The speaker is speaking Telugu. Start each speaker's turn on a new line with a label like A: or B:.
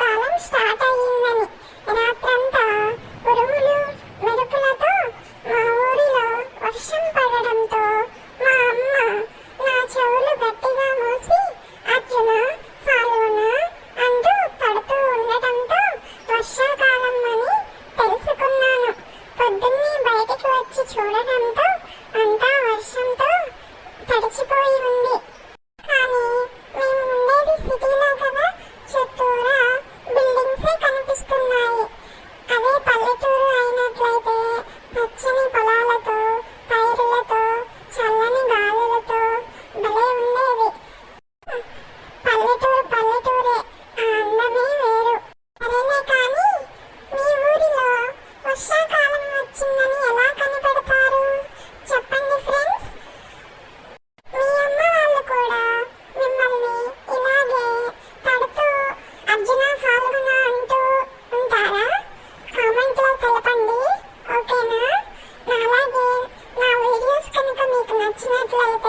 A: కాలం స్టార్ట్ అయ్యిందని. రాత్రంతా ఉరుములు మెరుపులతో మా ఊరిలో వర్షం పడడంతో మా అమ్మ నా చెవులు గట్టిగా మూసి అర్జున ఫాలున అంటూ పడుతూ ఉండటంతో వర్షాకాలం అని తెలుసుకున్నాను. పొద్దున్నే బయటికి వచ్చి చూడటం పచ్చని పొలాలతో పైరులతో చల్లని గాలులతో భలే ఉండేది పల్లెటూరు పల్లెటూరే ఆ అందమే వేరు. సరేనే కానీ మీ ఊరిలో వర్షాకాలం వచ్చిందని ఎలా not like